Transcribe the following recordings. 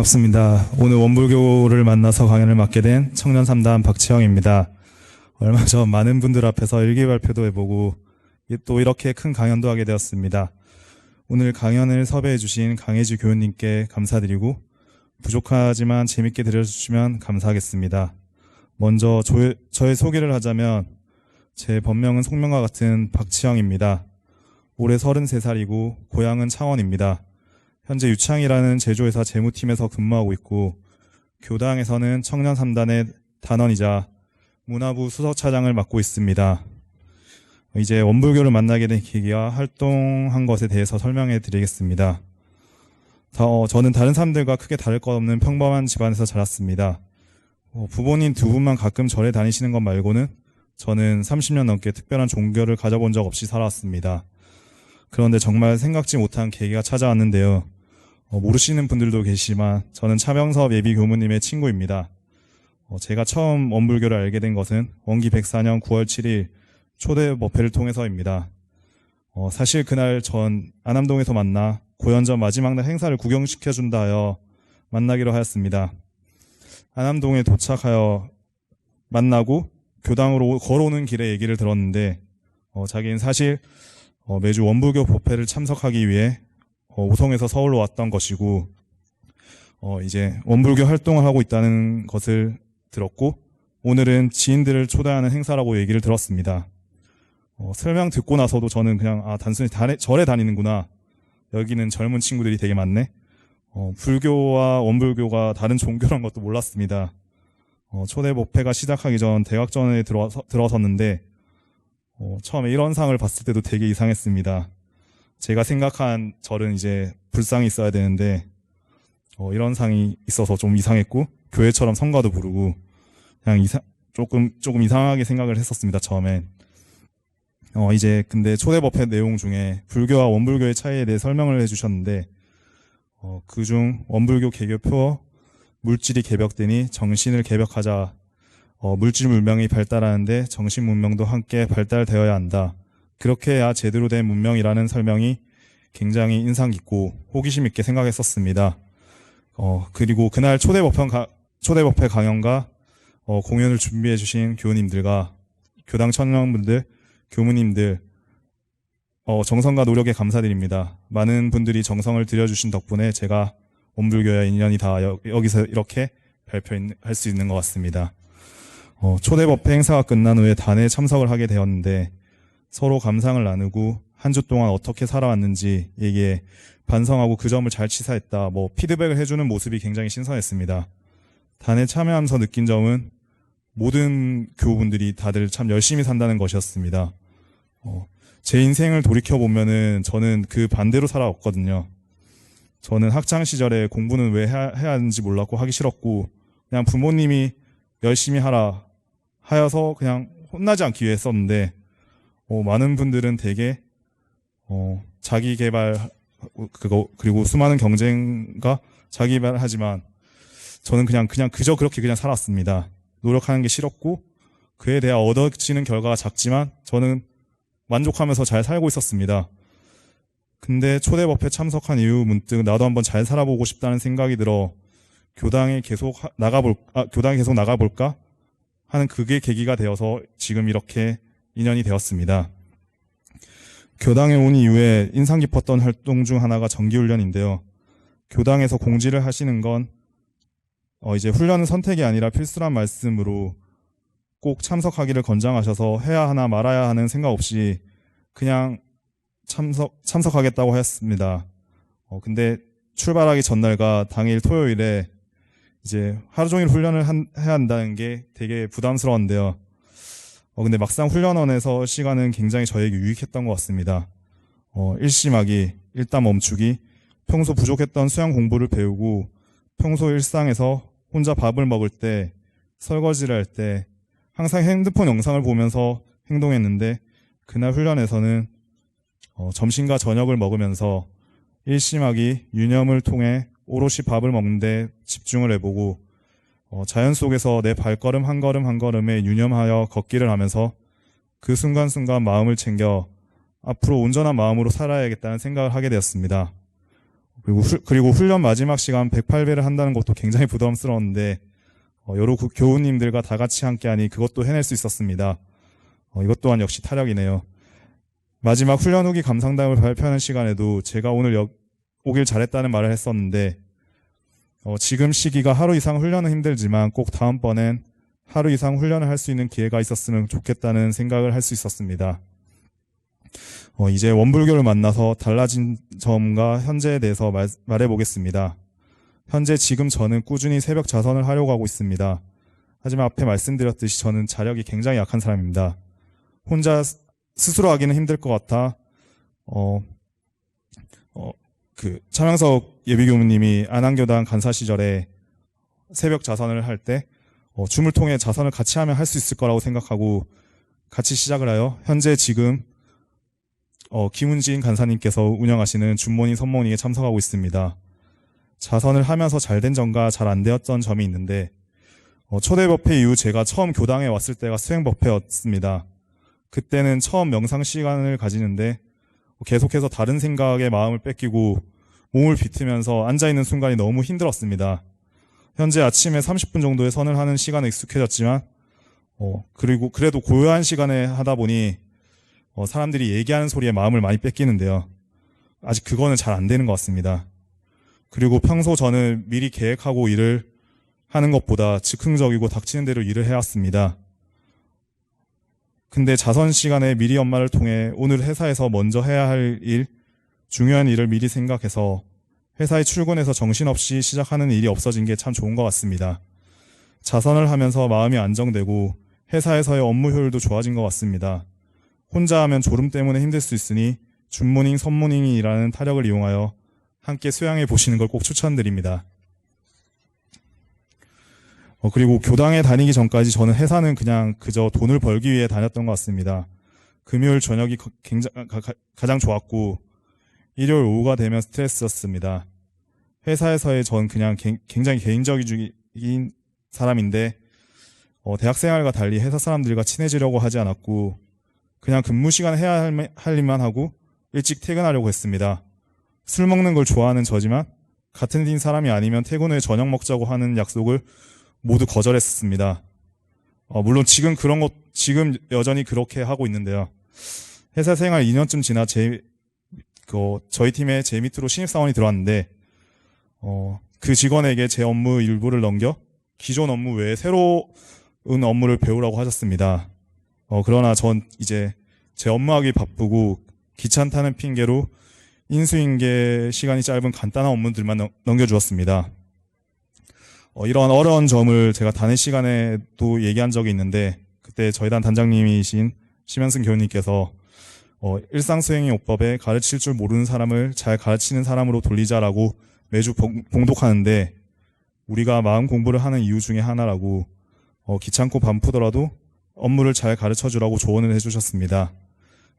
반갑습니다. 오늘 원불교를 만나서 강연을 맡게 된 청년 3단 박지영입니다. 얼마 전 많은 분들 앞에서 일기 발표도 해보고 또 이렇게 큰 강연도 하게 되었습니다. 오늘 강연을 섭외해 주신 강혜지 교수님께 감사드리고 부족하지만 재밌게 들려주시면 감사하겠습니다. 먼저 저, 저의 소개를 하자면 제 본명은 송명과 같은 박지영입니다. 올해 33살이고 고향은 창원입니다. 현재 유창이라는 제조회사 재무팀에서 근무하고 있고 교당에서는 청년 3단의 단원이자 문화부 수석차장을 맡고 있습니다. 이제 원불교를 만나게 된 계기와 활동한 것에 대해서 설명해 드리겠습니다. 다- 어, 저는 다른 사람들과 크게 다를 것 없는 평범한 집안에서 자랐습니다. 어, 부모님 두 분만 가끔 절에 다니시는 것 말고는 저는 30년 넘게 특별한 종교를 가져본 적 없이 살아왔습니다. 그런데 정말 생각지 못한 계기가 찾아왔는데요. 어, 모르시는 분들도 계시지만 저는 차병섭 예비 교무님의 친구입니다. 어, 제가 처음 원불교를 알게 된 것은 원기 104년 9월 7일 초대 법회를 통해서입니다. 어, 사실 그날 전 안암동에서 만나 고연전 마지막 날 행사를 구경시켜준다 하여 만나기로 하였습니다. 안암동에 도착하여 만나고 교당으로 걸어오는 길에 얘기를 들었는데 어, 자기는 사실 어, 매주 원불교 법회를 참석하기 위해 어, 우성에서 서울로 왔던 것이고 어, 이제 원불교 활동을 하고 있다는 것을 들었고 오늘은 지인들을 초대하는 행사라고 얘기를 들었습니다. 어, 설명 듣고 나서도 저는 그냥 아 단순히 다- 절에 다니는구나 여기는 젊은 친구들이 되게 많네. 어, 불교와 원불교가 다른 종교란 것도 몰랐습니다. 어, 초대 법회가 시작하기 전 대각전에 들어서, 들어섰는데 어, 처음에 이런 상을 봤을 때도 되게 이상했습니다. 제가 생각한 절은 이제 불상이 있어야 되는데 어, 이런 상이 있어서 좀 이상했고 교회처럼 성가도 부르고 그냥 이상 조금 조금 이상하게 생각을 했었습니다 처음엔 어 이제 근데 초대법회 내용 중에 불교와 원불교의 차이에 대해 설명을 해주셨는데 어, 그중 원불교 개교표 물질이 개벽되니 정신을 개벽하자 어, 물질 문명이 발달하는데 정신 문명도 함께 발달되어야 한다. 그렇게 해야 제대로 된 문명이라는 설명이 굉장히 인상 깊고 호기심 있게 생각했었습니다. 어, 그리고 그날 초대 법회, 가, 초대 법회 강연과 어, 공연을 준비해 주신 교우님들과 교당 청년분들, 교무님들, 어, 정성과 노력에 감사드립니다. 많은 분들이 정성을 들여주신 덕분에 제가 원불교와 인연이 다 여, 여기서 이렇게 발표할 수 있는 것 같습니다. 어, 초대 법회 행사가 끝난 후에 단에 참석을 하게 되었는데 서로 감상을 나누고 한 주 동안 어떻게 살아왔는지 얘기에 반성하고 그 점을 잘 치사했다. 뭐 피드백을 해주는 모습이 굉장히 신선했습니다. 단에 참여하면서 느낀 점은 모든 교우분들이 다들 참 열심히 산다는 것이었습니다. 어, 제 인생을 돌이켜 보면은 저는 그 반대로 살아왔거든요. 저는 학창 시절에 공부는 왜 해야, 해야 하는지 몰랐고 하기 싫었고 그냥 부모님이 열심히 하라 하여서 그냥 혼나지 않기 위해 했었는데 어, 많은 분들은 되게 어, 자기 개발 그거 그리고 수많은 경쟁과 자기 개발하지만 저는 그냥 그냥 그저 그렇게 그냥 살았습니다. 노력하는 게 싫었고 그에 대해 얻어지는 결과가 작지만 저는 만족하면서 잘 살고 있었습니다. 근데 초대 법회 참석한 이후 문득 나도 한번 잘 살아보고 싶다는 생각이 들어 교당에 계속 하- 나가볼 아, 교당에 계속 나가볼까 하는 그게 계기가 되어서 지금 이렇게 인연이 되었습니다. 교당에 온 이후에 인상 깊었던 활동 중 하나가 정기훈련인데요. 교당에서 공지를 하시는 건 어, 이제 훈련은 선택이 아니라 필수란 말씀으로 꼭 참석하기를 권장하셔서 해야 하나 말아야 하는 생각 없이 그냥 참석, 참석하겠다고 했습니다. 어, 근데 출발하기 전날과 당일 토요일에 이제 하루 종일 훈련을 한- 해야 한다는 게 되게 부담스러웠는데요. 어, 근데 막상 훈련원에서 시간은 굉장히 저에게 유익했던 것 같습니다. 어, 일심하기, 일단 멈추기, 평소 부족했던 수영 공부를 배우고 평소 일상에서 혼자 밥을 먹을 때, 설거지를 할 때, 항상 핸드폰 영상을 보면서 행동했는데, 그날 훈련에서는 어, 점심과 저녁을 먹으면서 일심하기, 유념을 통해 오롯이 밥을 먹는데 집중을 해보고, 어, 자연 속에서 내 발걸음 한 걸음 한 걸음에 유념하여 걷기를 하면서 그 순간순간 마음을 챙겨 앞으로 온전한 마음으로 살아야겠다는 생각을 하게 되었습니다. 그리고, 후, 그리고 훈련 마지막 시간 108배를 한다는 것도 굉장히 부담스러웠는데 어, 여러 구- 교우님들과 다 같이 함께하니 그것도 해낼 수 있었습니다. 어, 이것 또한 역시 타력이네요. 마지막 훈련 후기 감상담을 발표하는 시간에도 제가 오늘 여- 오길 잘했다는 말을 했었는데 어, 지금 시기가 하루 이상 훈련은 힘들지만 꼭 다음번엔 하루 이상 훈련을 할 수 있는 기회가 있었으면 좋겠다는 생각을 할 수 있었습니다. 어, 이제 원불교를 만나서 달라진 점과 현재에 대해서 말, 말해보겠습니다. 현재 지금 저는 꾸준히 새벽 자선을 하려고 하고 있습니다. 하지만 앞에 말씀드렸듯이 저는 자력이 굉장히 약한 사람입니다. 혼자 스- 스스로 하기는 힘들 것 같아, 어, 어, 그, 차명석 예비교무님이 안양교단 간사 시절에 새벽 자선을 할 때, 어, 통해 자선을 같이 하면 할 수 있을 거라고 생각하고 같이 시작을 하여 현재 지금 어, 김은진 간사님께서 운영하시는 줌모닝 선모닝에 참석하고 있습니다. 자선을 하면서 잘 된 점과 잘 안 되었던 점이 있는데 어, 초대 법회 이후 제가 처음 교당에 왔을 때가 수행 법회였습니다. 그때는 처음 명상 시간을 가지는데 계속해서 다른 생각에 마음을 뺏기고 몸을 비트면서 앉아있는 순간이 너무 힘들었습니다. 현재 아침에 30분 정도의 선을 하는 시간에 익숙해졌지만 어, 그리고 그래도 고요한 시간에 하다 보니 어, 사람들이 얘기하는 소리에 마음을 많이 뺏기는데요. 아직 그거는 잘 안 되는 것 같습니다. 그리고 평소 저는 미리 계획하고 일을 하는 것보다 즉흥적이고 닥치는 대로 일을 해왔습니다. 근데 자선 시간에 미리 엄마를 통해 오늘 회사에서 먼저 해야 할 일, 중요한 일을 미리 생각해서 회사에 출근해서 정신없이 시작하는 일이 없어진 게 참 좋은 것 같습니다. 자선을 하면서 마음이 안정되고 회사에서의 업무 효율도 좋아진 것 같습니다. 혼자 하면 졸음 때문에 힘들 수 있으니 줌모닝, 선모닝이라는 타력을 이용하여 함께 수양해 보시는 걸 꼭 추천드립니다. 어, 그리고 교당에 다니기 전까지 저는 회사는 그냥 그저 돈을 벌기 위해 다녔던 것 같습니다. 금요일 저녁이 거- 굉장, 가, 가- 가장 좋았고 일요일 오후가 되면 스트레스였습니다. 회사에서의 전 그냥 개- 굉장히 개인적인 사람인데 어, 대학생활과 달리 회사 사람들과 친해지려고 하지 않았고 그냥 근무 시간 해야 할, 매- 할 일만 하고 일찍 퇴근하려고 했습니다. 술 먹는 걸 좋아하는 저지만 같은 팀 사람이 아니면 퇴근 후에 저녁 먹자고 하는 약속을 모두 거절했습니다. 어, 물론 지금 그런 것 지금 여전히 그렇게 하고 있는데요. 회사 생활 2년쯤 지나 제 그, 저희 팀에 제 밑으로 신입사원이 들어왔는데 어, 그 직원에게 제 업무 일부를 넘겨 기존 업무 외에 새로운 업무를 배우라고 하셨습니다. 어, 그러나 전 이제 제 업무하기 바쁘고 귀찮다는 핑계로 인수인계 시간이 짧은 간단한 업무들만 넘- 넘겨주었습니다. 어, 이러한 어려운 점을 제가 단회 시간에도 얘기한 적이 있는데 그때 저희 단 단장님이신 심현승 교수님께서 어, 일상수행의 오법에 가르칠 줄 모르는 사람을 잘 가르치는 사람으로 돌리자라고 매주 봉- 봉독하는데 우리가 마음 공부를 하는 이유 중에 하나라고 어, 귀찮고 반푸더라도 업무를 잘 가르쳐 주라고 조언을 해주셨습니다.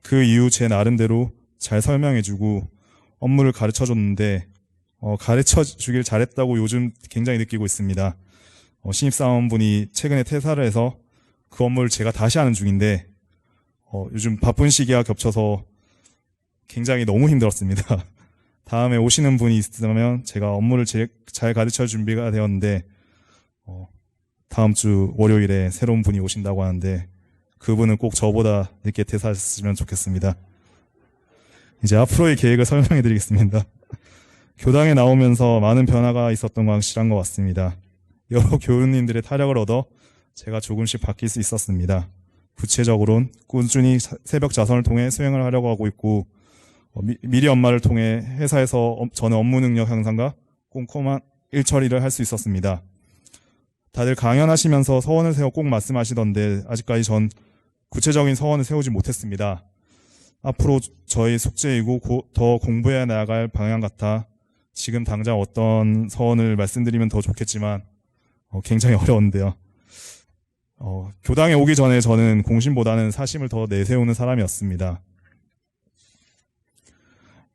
그 이후 제 나름대로 잘 설명해주고 업무를 가르쳐 줬는데 어, 가르쳐 주길 잘했다고 요즘 굉장히 느끼고 있습니다. 어, 신입사원분이 최근에 퇴사를 해서 그 업무를 제가 다시 하는 중인데 어, 요즘 바쁜 시기와 겹쳐서 굉장히 너무 힘들었습니다. 다음에 오시는 분이 있으면 제가 업무를 제- 잘 가르쳐 준비가 되었는데 어, 다음 주 월요일에 새로운 분이 오신다고 하는데 그분은 꼭 저보다 늦게 퇴사했으면 좋겠습니다. 이제 앞으로의 계획을 설명해 드리겠습니다. 교당에 나오면서 많은 변화가 있었던 건 확실한 것 같습니다. 여러 교우님들의 타력을 얻어 제가 조금씩 바뀔 수 있었습니다. 구체적으로는 꾸준히 사- 새벽 자선을 통해 수행을 하려고 하고 있고 어, 미, 미리 엄마를 통해 회사에서 업- 저는 업무 능력 향상과 꼼꼼한 일 처리를 할 수 있었습니다. 다들 강연하시면서 서원을 세워 꼭 말씀하시던데 아직까지 전 구체적인 서원을 세우지 못했습니다. 앞으로 저의 숙제이고 고- 더 공부해 나갈 방향 같아 지금 당장 어떤 서원을 말씀드리면 더 좋겠지만 어, 굉장히 어려운데요. 어, 교당에 오기 전에 저는 공심보다는 사심을 더 내세우는 사람이었습니다.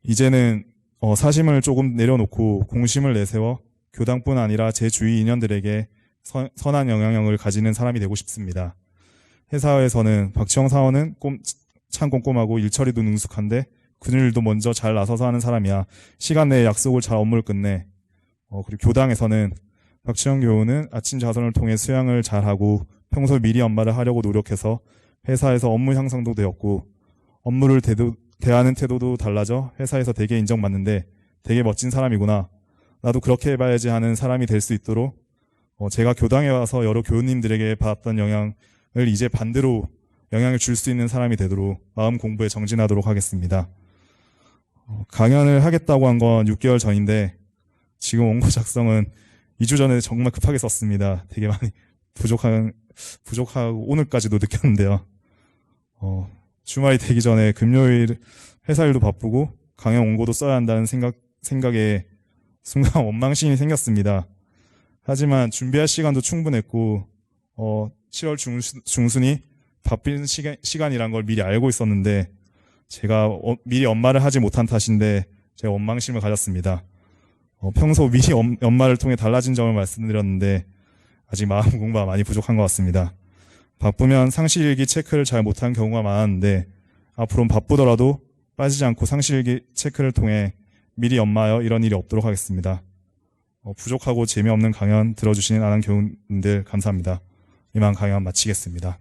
이제는 어, 사심을 조금 내려놓고 공심을 내세워 교당뿐 아니라 제 주위 인연들에게 선, 선한 영향력을 가지는 사람이 되고 싶습니다. 회사에서는 박지영 사원은 꼼, 참 꼼꼼하고 일처리도 능숙한데 그늘도 먼저 잘 나서서 하는 사람이야. 시간 내에 약속을 잘 업무를 끝내. 어, 그리고 교당에서는 박지영 교우는 아침 자선을 통해 수양을 잘하고 평소 미리 업무를 하려고 노력해서 회사에서 업무 향상도 되었고 업무를 대도, 대하는 태도도 달라져 회사에서 되게 인정받는데 되게 멋진 사람이구나. 나도 그렇게 해봐야지 하는 사람이 될 수 있도록 어, 제가 교당에 와서 여러 교우님들에게 받았던 영향을 이제 반대로 영향을 줄 수 있는 사람이 되도록 마음 공부에 정진하도록 하겠습니다. 어, 강연을 하겠다고 한 건 6개월 전인데 지금 원고 작성은 2주 전에 정말 급하게 썼습니다. 되게 많이 부족한 부족하고 오늘까지도 느꼈는데요. 어, 주말이 되기 전에 금요일 회사 일도 바쁘고 강연 원고도 써야 한다는 생각 생각에 순간 원망심이 생겼습니다. 하지만 준비할 시간도 충분했고 어, 7월 중순, 중순이 바쁜 시간, 시간이란 걸 미리 알고 있었는데 제가 어, 미리 엄마를 하지 못한 탓인데 제가 원망심을 가졌습니다. 어, 평소 미리 엄, 연말을 통해 달라진 점을 말씀드렸는데 아직 마음 공부가 많이 부족한 것 같습니다. 바쁘면 상실일기 체크를 잘 못한 경우가 많았는데 앞으로는 바쁘더라도 빠지지 않고 상실일기 체크를 통해 미리 연마하여 이런 일이 없도록 하겠습니다. 어, 부족하고 재미없는 강연 들어주시는 아는 교우님들 감사합니다. 이만 강연 마치겠습니다.